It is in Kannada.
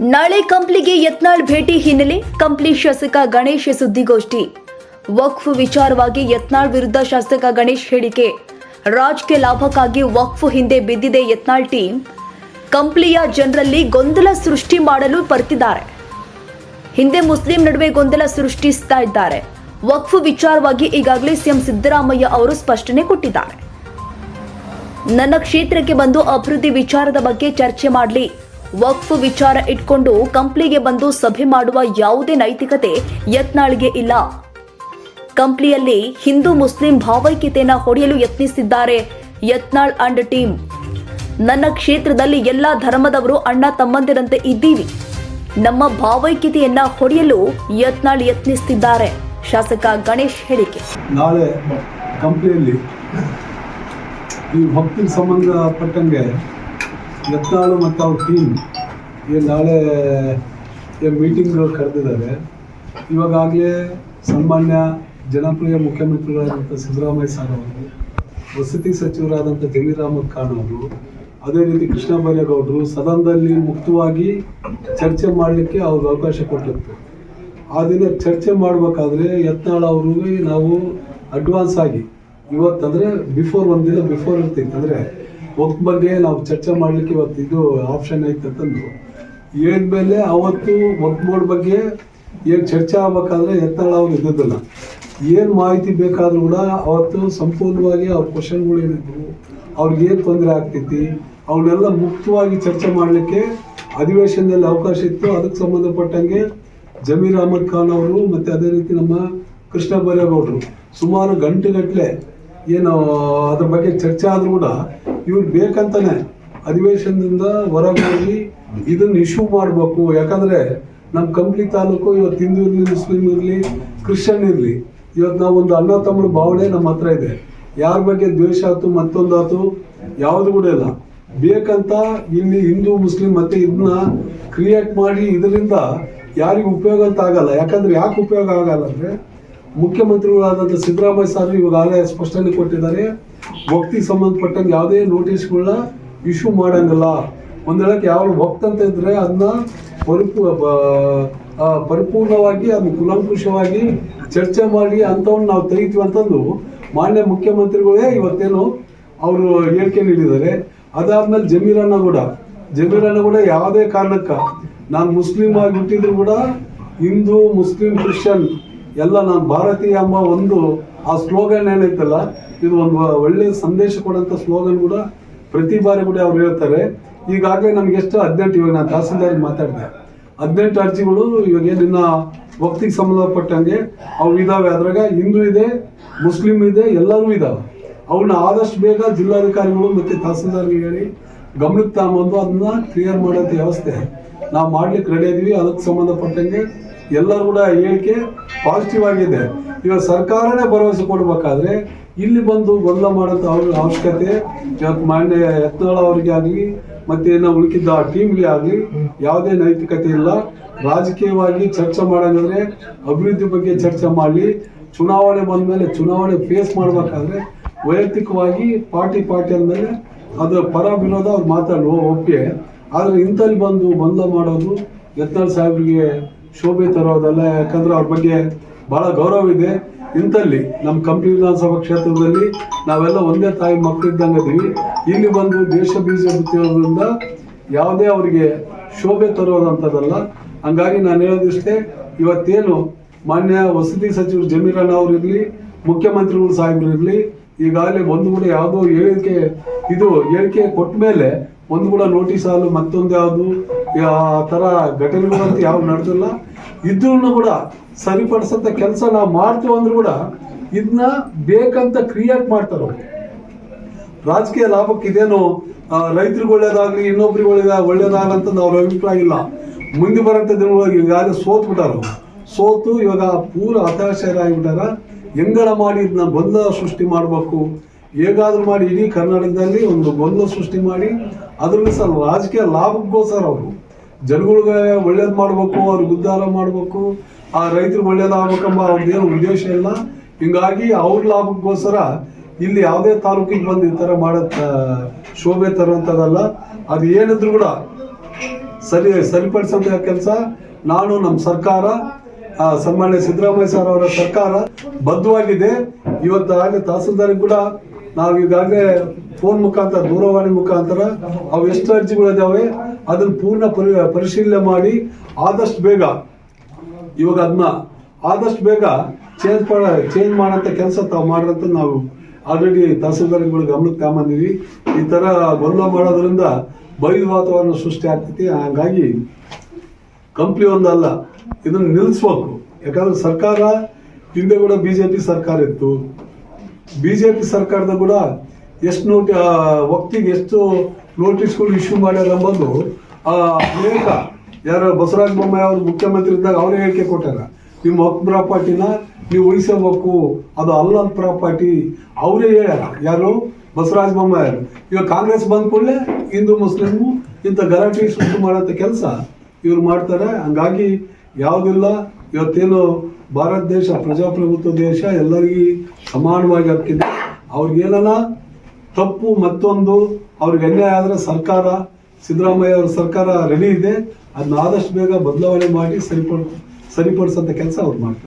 ನಾಳೆ ಕಂಪ್ಲಿಗೆ ಯತ್ನಾಳ್ ಭೇಟಿ ಹಿನ್ನೆಲೆ ಕಂಪ್ಲಿ ಶಾಸಕ ಗಣೇಶ್ ಸುದ್ದಿಗೋಷ್ಠಿ. ವಕ್ಫ್ ವಿಚಾರವಾಗಿ ಯತ್ನಾಳ್ ವಿರುದ್ಧ ಶಾಸಕ ಗಣೇಶ್ ಹೇಳಿಕೆ. ರಾಜಕೀಯ ಲಾಭಕ್ಕಾಗಿ ವಕ್ಫ್ ಹಿಂದೆ ಬಿದ್ದಿದೆ ಯತ್ನಾಳ್ ಟೀಮ್ ಕಂಪ್ಲಿಯ ಜನರಲ್ಲಿ ಗೊಂದಲ ಸೃಷ್ಟಿ ಮಾಡಲು ಬರ್ತಿದ್ದಾರೆ. ಹಿಂದೆ ಮುಸ್ಲಿಂ ನಡುವೆ ಗೊಂದಲ ಸೃಷ್ಟಿಸ್ತಾ ಇದ್ದಾರೆ. ವಕ್ಫ್ ವಿಚಾರವಾಗಿ ಈಗಾಗಲೇ ಸಿಎಂ ಸಿದ್ದರಾಮಯ್ಯ ಅವರು ಸ್ಪಷ್ಟನೆ ಕೊಟ್ಟಿದ್ದಾರೆ. ನನ್ನ ಕ್ಷೇತ್ರಕ್ಕೆ ಬಂದು ಅಭಿವೃದ್ಧಿ ವಿಚಾರದ ಬಗ್ಗೆ ಚರ್ಚೆ ಮಾಡಲಿ. ವಕ್ಫ್ ವಿಚಾರ ಇಟ್ಕೊಂಡು ಕಂಪ್ಲಿಗೆ ಬಂದು ಸಭೆ ಮಾಡುವ ಯಾವುದೇ ನೈತಿಕತೆ ಯತ್ನಾಳ್ಗೆ ಇಲ್ಲ. ಕಂಪ್ಲಿಯಲ್ಲಿ ಹಿಂದೂ ಮುಸ್ಲಿಂ ಭಾವೈಕ್ಯತೆಯನ್ನು ಹೊಡೆಯಲು ಯತ್ನಿಸಿದ್ದಾರೆ ಯತ್ನಾಳ್ ಅಂಡ್ ಟೀಮ್. ನನ್ನ ಕ್ಷೇತ್ರದಲ್ಲಿ ಎಲ್ಲ ಧರ್ಮದವರು ಅಣ್ಣ ತಮ್ಮಂದಿರಂತೆ ಇದ್ದೀವಿ. ನಮ್ಮ ಭಾವೈಕ್ಯತೆಯನ್ನ ಹೊಡೆಯಲು ಯತ್ನಾಳ್ ಯತ್ನಿಸುತ್ತಿದ್ದಾರೆ ಶಾಸಕ ಗಣೇಶ್ ಹೇಳಿಕೆ. ನಾಳೆ ಕಂಪ್ನಿಯಲ್ಲಿ ಈ ಭಕ್ತಿಗೆ ಸಂಬಂಧಪಟ್ಟಂಗೆ ಯತ್ನಾಳು ಮತ್ತು ಅವ್ರ ಟೀಮ್ ಈಗ ನಾಳೆ ಮೀಟಿಂಗ್ ಕರೆದಿದ್ದಾರೆ. ಇವಾಗಲೇ ಸನ್ಮಾನ್ಯ ಜನಪ್ರಿಯ ಮುಖ್ಯಮಂತ್ರಿಗಳಾದಂಥ ಸಿದ್ದರಾಮಯ್ಯ ಸರ್ ಅವರು, ವಸತಿ ಸಚಿವರಾದಂಥ ಅಹಮದ್ ಖಾನ್ ಅವರು, ಅದೇ ರೀತಿ ಕೃಷ್ಣ ಬೈರೇಗೌಡರು ಸದನದಲ್ಲಿ ಮುಕ್ತವಾಗಿ ಚರ್ಚೆ ಮಾಡಲಿಕ್ಕೆ ಅವ್ರಿಗೆ ಅವಕಾಶ ಕೊಟ್ಟಿತ್ತು ಆ ದಿನ ಚರ್ಚೆ ಮಾಡಬೇಕಾದ್ರೆ ಯತ್ನಾಳ್ ಅವರು ನಾವು ಅಡ್ವಾನ್ಸ್ ಆಗಿ, ಇವತ್ತಂದರೆ ಬಿಫೋರ್ ಒಂದಿನ ಬಿಫೋರ್ ಇರ್ತಿತ್ತು ಅಂದರೆ ಒಕ್ ಬಗ್ಗೆ ನಾವು ಚರ್ಚೆ ಮಾಡಲಿಕ್ಕೆ ಇವತ್ತು ಇದು ಆಪ್ಷನ್ ಐತೆ ಅಂತಂದು ಮೇಲೆ ಅವತ್ತು ಒಕ್ ಬೋರ್ಡ್ ಬಗ್ಗೆ ಏನು ಚರ್ಚೆ ಆಗ್ಬೇಕಾದ್ರೆ ಎತ್ತಾಳ ಅವ್ರು ಇದ್ದಿದ್ದಿಲ್ಲ ಏನು ಮಾಹಿತಿ ಬೇಕಾದ್ರೂ ಕೂಡ ಅವತ್ತು ಸಂಪೂರ್ಣವಾಗಿ ಅವ್ರ ಕ್ವಶನ್ಗಳು ಏನಿದ್ವು, ಅವ್ರಿಗೆ ಏನು ತೊಂದರೆ ಆಗ್ತೈತಿ ಅವನ್ನೆಲ್ಲ ಮುಕ್ತವಾಗಿ ಚರ್ಚೆ ಮಾಡಲಿಕ್ಕೆ ಅಧಿವೇಶನದಲ್ಲಿ ಅವಕಾಶ ಇತ್ತು. ಅದಕ್ಕೆ ಸಂಬಂಧಪಟ್ಟಂಗೆ ಜಮೀರ್ ಅಹಮದ್ ಖಾನ್ ಅವರು ಮತ್ತು ಅದೇ ರೀತಿ ನಮ್ಮ ಕೃಷ್ಣ ಬೈರೇಗೌಡರು ಸುಮಾರು ಗಂಟೆಗಟ್ಟಲೆ ಏನು ಅದ್ರ ಬಗ್ಗೆ ಚರ್ಚೆ ಆದರೂ ಕೂಡ ಇವ್ರು ಬೇಕಂತಾನೆ ಅಧಿವೇಶನದಿಂದ ಹೊರಗೋಗಿ ಇದನ್ನ ಇಶ್ಯೂ ಮಾಡಬೇಕು. ಯಾಕಂದ್ರೆ ನಮ್ಮ ಕಂಪ್ಲಿ ತಾಲೂಕು ಇವತ್ತು ಹಿಂದೂ ಇರಲಿ ಮುಸ್ಲಿಂ ಇರಲಿ ಕ್ರಿಶ್ಚಿಯನ್ ಇರಲಿ ಇವತ್ತು ನಾವು ಒಂದು ಅಣ್ಣ ತಮ್ಮ ಭಾವನೆ ನಮ್ಮ ಹತ್ರ ಇದೆ. ಯಾರ ಬಗ್ಗೆ ದ್ವೇಷ ಆಯ್ತು, ಮತ್ತೊಂದಾಯ್ತು ಯಾವುದು ಕೂಡ ಇಲ್ಲ. ಬೇಕಂತ ಇಲ್ಲಿ ಹಿಂದೂ, ಮುಸ್ಲಿಂ ಮತ್ತೆ ಇದನ್ನ ಕ್ರಿಯೇಟ್ ಮಾಡಿ ಇದರಿಂದ ಯಾರಿಗೂ ಉಪಯೋಗ ಅಂತ ಆಗಲ್ಲ. ಯಾಕಂದ್ರೆ ಯಾಕೆ ಉಪಯೋಗ ಆಗಲ್ಲ ಅಂದ್ರೆ ಮುಖ್ಯಮಂತ್ರಿಗಳಾದಂಥ ಸಿದ್ದರಾಮಯ್ಯ ಸರ್ ಇವಾಗಲೇ ಸ್ಪಷ್ಟನೆ ಕೊಟ್ಟಿದ್ದಾರೆ. ವಕ್ತಿಗೆ ಸಂಬಂಧಪಟ್ಟಂಗೆ ಯಾವುದೇ ನೋಟಿಸ್ಗಳನ್ನ ಇಶ್ಯೂ ಮಾಡೋಂಗಿಲ್ಲ. ಒಂದು ಹೇಳಕ್ಕೆ ಯಾವ ಭಕ್ತ ಅಂತ ಇದ್ರೆ ಅದನ್ನ ಪರಿಪೂ ಪರಿಪೂರ್ಣವಾಗಿ ಅದನ್ನ ಕುಲಂಕುಷವಾಗಿ ಚರ್ಚೆ ಮಾಡಿ ಅಂಥವ್ನ ನಾವು ತೆಗಿತೀವಿ ಅಂತಂದು ಮಾನ್ಯ ಮುಖ್ಯಮಂತ್ರಿಗಳೇ ಇವತ್ತೇನು ಅವರು ಹೇಳಿಕೆ ನೀಡಿದ್ದಾರೆ. ಅದಾದ್ಮೇಲೆ ಜಮೀರನ್ನ ಕೂಡ. ಜಮೀರನ್ನ ಕೂಡ ಯಾವುದೇ ಕಾರಣಕ್ಕ ನಾನು ಮುಸ್ಲಿಂ ಆಗಿ ಹುಟ್ಟಿದ್ರು ಕೂಡ ಹಿಂದೂ, ಮುಸ್ಲಿಂ, ಕ್ರಿಶ್ಚಿಯನ್ ಎಲ್ಲ ನಾನು ಭಾರತೀಯ ಎಂಬ ಒಂದು ಆ ಸ್ಲೋಗನ್ ಏನೈತಲ್ಲ ಇದು ಒಂದು ಒಳ್ಳೆ ಸಂದೇಶ ಕೊಡೋಂಥ ಸ್ಲೋಗನ್ ಕೂಡ ಪ್ರತಿ ಬಾರಿ ಕೂಡ ಅವ್ರು ಹೇಳ್ತಾರೆ. ಈಗಾಗಲೇ ನಮ್ಗೆ ಎಷ್ಟು ಹದಿನೆಂಟು ಇವಾಗ ನಾನು ತಹಸೀಲ್ದಾರ್ ಮಾತಾಡಿದೆ. ಹದಿನೆಂಟು ಅರ್ಜಿಗಳು ಇವಾಗ ಏನಿನ್ನ ವಕ್ತಿಗೆ ಸಂಬಂಧಪಟ್ಟಂಗೆ ಅವು ಇದಾವೆ. ಅದ್ರಾಗ ಹಿಂದೂ ಇದೆ, ಮುಸ್ಲಿಂ ಇದೆ, ಎಲ್ಲರೂ ಇದಾವೆ. ಅವನ್ನ ಆದಷ್ಟು ಬೇಗ ಜಿಲ್ಲಾಧಿಕಾರಿಗಳು ಮತ್ತು ತಹಸೀಲ್ದಾರ್ಗೆ ಹೇಳಿ ಗಮನಕ್ಕೆ ತಗೊಂಬಂದು ಅದನ್ನ ಕ್ಲಿಯರ್ ಮಾಡೋಂಥ ವ್ಯವಸ್ಥೆ. ನಾವು ಮಾಡ್ಲಿಕ್ಕೆ ರೆಡಿ ಇದೀವಿ. ಅದಕ್ಕೆ ಸಂಬಂಧಪಟ್ಟಂಗೆ ಎಲ್ಲರೂ ಕೂಡ ಹೇಳಿಕೆ ಪಾಸಿಟಿವ್ ಆಗಿದೆ. ಇವಾಗ ಸರ್ಕಾರನೇ ಭರವಸೆ ಕೊಡಬೇಕಾದ್ರೆ ಇಲ್ಲಿ ಬಂದು ಗೊಂದಲ ಮಾಡೋಂಥ ಅವ್ರ ಅವಶ್ಯಕತೆ, ಇವತ್ತು ಮಾನ್ಯ ಯತ್ನಾಳ್ ಅವರಿಗೆ ಆಗಲಿ, ಮತ್ತೆ ಏನೋ ಉಳಿಕಿದ್ದ ಆ ಟೀಮ್ಗೆ ಆಗಲಿ, ಯಾವುದೇ ನೈತಿಕತೆ ಇಲ್ಲ. ರಾಜಕೀಯವಾಗಿ ಚರ್ಚೆ ಮಾಡೋಂಗಂದ್ರೆ ಅಭಿವೃದ್ಧಿ ಬಗ್ಗೆ ಚರ್ಚೆ ಮಾಡಲಿ. ಚುನಾವಣೆ ಬಂದಮೇಲೆ ಚುನಾವಣೆ ಫೇಸ್ ಮಾಡಬೇಕಾದ್ರೆ ವೈಯಕ್ತಿಕವಾಗಿ ಪಾರ್ಟಿ ಪಾರ್ಟಿ ಅಂದಮೇಲೆ ಅದರ ಪರ ವಿರೋಧ ಅವ್ರು ಮಾತಾಡುವ ಒಪ್ಪಿಗೆ. ಆದರೆ ಇಂಥಲ್ಲಿ ಬಂದು ಗೊಂದಲ ಮಾಡೋದು ಯತ್ನಾಳ್ ಸಾಹೇಬ್ರಿಗೆ ಶೋಭೆ ತರೋದಲ್ಲ, ಯಾಕಂದ್ರೆ ಅವ್ರ ಬಗ್ಗೆ ಭಾಳ ಗೌರವ ಇದೆ. ಇಂಥಲ್ಲಿ ನಮ್ಮ ಕಂಪ್ಲಿ ವಿಧಾನಸಭಾ ಕ್ಷೇತ್ರದಲ್ಲಿ ನಾವೆಲ್ಲ ಒಂದೇ ತಾಯಿ ಮಕ್ಕಳಿದ್ದಂಗೆ ಇದೀವಿ ಇಲ್ಲಿ ಬಂದು ದೇಶ ಬೀಜ ಬಿತ್ತಿರೋದ್ರಿಂದ ಯಾವುದೇ ಅವರಿಗೆ ಶೋಭೆ ತರೋದಂಥದ್ದಲ್ಲ. ಹಂಗಾಗಿ ನಾನು ಹೇಳೋದಿಷ್ಟೇ, ಇವತ್ತೇನು ಮಾನ್ಯ ವಸತಿ ಸಚಿವರು ಜಮೀರಣ್ಣ ಅವರು ಇರಲಿ, ಮುಖ್ಯಮಂತ್ರಿಗಳು ಸಾಹೇಬ್ರು ಇರಲಿ, ಈಗಾಗಲೇ ಒಂದು ಕೂಡ ಯಾವುದೋ ಹೇಳಿಕೆ, ಇದು ಹೇಳಿಕೆ ಕೊಟ್ಟ ಮೇಲೆ ಒಂದು ಕೂಡ ನೋಟಿಸ್ ಆಗಲು ಮತ್ತೊಂದು ಯಾವುದು ಆ ಥರ ಘಟನೆಗಳಂತ ಯಾವ ನಡೆದಿಲ್ಲ. ಇದ್ರೂ ಕೂಡ ಸರಿಪಡಿಸಂತ ಕೆಲಸ ನಾವು ಮಾಡ್ತೀವಿ ಅಂದ್ರೂ ಕೂಡ ಇದನ್ನ ಬೇಕಂತ ಕ್ರಿಯೇಟ್ ಮಾಡ್ತಾರೆ. ರಾಜಕೀಯ ಲಾಭಕ್ಕೆ ಇದೇನು ರೈತರಿಗೆ ಒಳ್ಳೇದಾಗಲಿ, ಇನ್ನೊಬ್ರಿಗೆ ಒಳ್ಳೇದಾಗ ಒಳ್ಳೇದಾಗಂತ ಅವ್ರ ಅಭಿಪ್ರಾಯ ಇಲ್ಲ. ಮುಂದೆ ಬರೋಂಥ ದಿನಗಳಿಗೆ ಈಗಾಗಲೇ ಸೋತ್ ಬಿಟ್ಟಾರ ಸೋತು ಇವಾಗ ಪೂರ ಹತಾಶರಾಗಿಬಿಟ್ಟಾರ. ಹೆಂಗಳ ಮಾಡಿ ಇದನ್ನ ಗೊಂದಲ ಸೃಷ್ಟಿ ಮಾಡಬೇಕು? ಹೇಗಾದ್ರೂ ಮಾಡಿ ಇಡೀ ಕರ್ನಾಟಕದಲ್ಲಿ ಒಂದು ಗೊಂದಲ ಸೃಷ್ಟಿ ಮಾಡಿ ಅದರಲ್ಲಿ ಸರ್ ರಾಜಕೀಯ ಲಾಭಕ್ಕೋಸ್ಕರ ಅವರು ಜನಗಳಿಗೆ ಒಳ್ಳೇದು ಮಾಡಬೇಕು, ಅವ್ರ ಉದ್ಧಾರ ಮಾಡಬೇಕು, ಆ ರೈತರು ಒಳ್ಳೇದಾಗಬೇಕೆಂಬ ಅವ್ರದ್ದೇನು ಉದ್ದೇಶ ಇಲ್ಲ. ಹಿಂಗಾಗಿ ಅವ್ರ ಲಾಭಕ್ಕೋಸ್ಕರ ಇಲ್ಲಿ ಯಾವುದೇ ತಾಲೂಕಿಗೆ ಬಂದು ಈ ಥರ ಮಾಡೋ ಶೋಭೆ ತರುವಂಥದ್ದಲ್ಲ. ಅದು ಏನಿದ್ರು ಕೂಡ ಸರಿ ಸರಿಪಡಿಸೋದ ಕೆಲಸ. ನಾನು ನಮ್ಮ ಸರ್ಕಾರ ಸನ್ಮಾನ್ಯ ಸಿದ್ದರಾಮಯ್ಯ ಸರ್ ಅವರ ಸರ್ಕಾರ ಬದ್ಧವಾಗಿದೆ. ಇವತ್ತು ಆಗಲೇ ತಹಸೀಲ್ದಾರ್ ಕೂಡ ನಾವು ಈಗಾಗಲೇ ಫೋನ್ ಮುಖಾಂತರ, ದೂರವಾಣಿ ಮುಖಾಂತರ ಅವು ಎಷ್ಟು ಅರ್ಜಿಗಳಿದಾವೆ ಅದನ್ನು ಪೂರ್ಣ ಪರಿ, ಪರಿಶೀಲನೆ ಮಾಡಿ ಆದಷ್ಟು ಬೇಗ, ಇವಾಗ ಅದನ್ನ ಆದಷ್ಟು ಬೇಗ ಚೇಂಜ್ ಚೇಂಜ್ ಮಾಡೋಂಥ ಕೆಲಸ ತಾವು ಮಾಡ್ರಂತ ನಾವು ಆಲ್ರೆಡಿ ತಹಸೀಲ್ದಾರ್ಗಳು ಗಮನಕ್ಕೆ ತಗೊಂಬಂದಿವಿ. ಈ ಥರ ಗೊಂದಲ ಮಾಡೋದ್ರಿಂದ ಬಯಲು ವಾತಾವರಣ ಸೃಷ್ಟಿ ಆಗ್ತೈತಿ. ಹಾಗಾಗಿ ಕಂಪ್ನಿ ಒಂದಲ್ಲ ಇದನ್ನು ನಿಲ್ಲಿಸ್ಬೇಕು ಯಾಕಂದ್ರೆ ಸರ್ಕಾರ, ಹಿಂದೆ ಕೂಡ ಬಿ ಜೆ ಪಿ ಸರ್ಕಾರ ಇತ್ತು. ಬಿ ಜೆ ಪಿ ಸರ್ಕಾರದ ಕೂಡ ಎಷ್ಟು ನೋಟಿ ವಕ್ತಿಗೆ ಎಷ್ಟು ನೋಟಿಸ್ಗಳು ಇಶ್ಯೂ ಮಾಡ್ಯಾರ ಎಂಬುದು ಆ, ಅನೇಕ ಯಾರು ಬಸವರಾಜ ಬೊಮ್ಮಾಯಿ ಅವರು ಮುಖ್ಯಮಂತ್ರಿ ಇದ್ದಾಗ ಅವರೇ ಹೇಳಿಕೆ ಕೊಟ್ಟಾರ. ನಿಮ್ಮ ಹಕ್ ಪ್ರಾಪರ್ಟಿನ ನೀವು ಉಳಿಸಬೇಕು ಅದು ಅಲ್ಲದ ಪ್ರಾಪರ್ಟಿ ಅವರೇ ಹೇಳ್ಯಾರ. ಯಾರು? ಬಸವರಾಜ ಅವರು. ಇವಾಗ ಕಾಂಗ್ರೆಸ್ ಬಂದ ಕೂಡಲೇ ಹಿಂದೂ ಮುಸ್ಲಿಮು ಇಂಥ ಗಲಾಟೆ ಸೃಷ್ಟಿ ಮಾಡೋಂಥ ಕೆಲಸ ಇವ್ರು ಮಾಡ್ತಾರೆ. ಹಂಗಾಗಿ ಯಾವುದಿಲ್ಲ ಇವತ್ತೇನು ಭಾರತ ದೇಶ, ಪ್ರಜಾಪ್ರಭುತ್ವ ದೇಶ ಎಲ್ಲರಿಗೂ ಸಮಾನವಾಗಿ ಹಕ್ಕಿದೆ ಅವ್ರಿಗೇನ ತಪ್ಪು ಮತ್ತೊಂದು, ಅವ್ರಿಗೆ ಅನ್ಯಾಯ ಆದರೆ ಸರ್ಕಾರ, ಸಿದ್ದರಾಮಯ್ಯ ಅವರ ಸರ್ಕಾರ ರೆಡಿ ಇದೆ. ಅದನ್ನ ಆದಷ್ಟು ಬೇಗ ಬದಲಾವಣೆ ಮಾಡಿ ಸರಿಪಡ್ ಸರಿಪಡಿಸೋಂಥ ಕೆಲಸ ಅವ್ರು ಮಾಡ್ತಾರೆ.